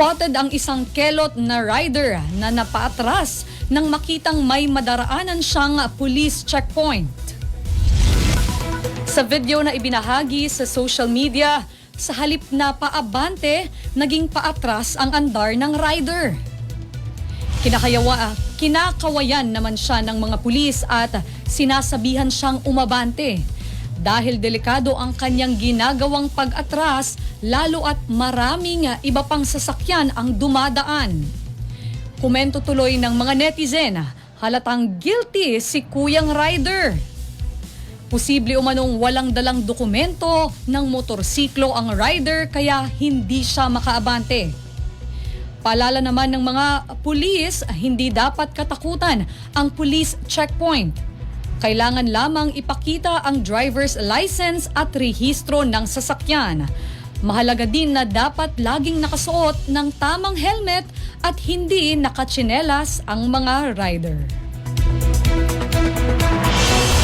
Spotted ang isang kelot na rider na napaatras nang makitang may madaraanan siyang police checkpoint. Sa video na ibinahagi sa social media, sa halip na paabante, naging paatras ang andar ng rider. Kinakayawa, kinakawayan naman siya ng mga pulis at sinasabihan siyang umabante. Dahil delikado ang kanyang ginagawang pag-atras, lalo at maraming iba pang sasakyan ang dumadaan. Komento tuloy ng mga netizen, halatang guilty si Kuyang Rider. Posible umanong walang dalang dokumento ng motorsiklo ang rider kaya hindi siya makaabante. Paalala naman ng mga pulis, hindi dapat katakutan ang police checkpoint. Kailangan lamang ipakita ang driver's license at rehistro ng sasakyan. Mahalaga din na dapat laging nakasuot ng tamang helmet at hindi nakatsinelas ang mga rider.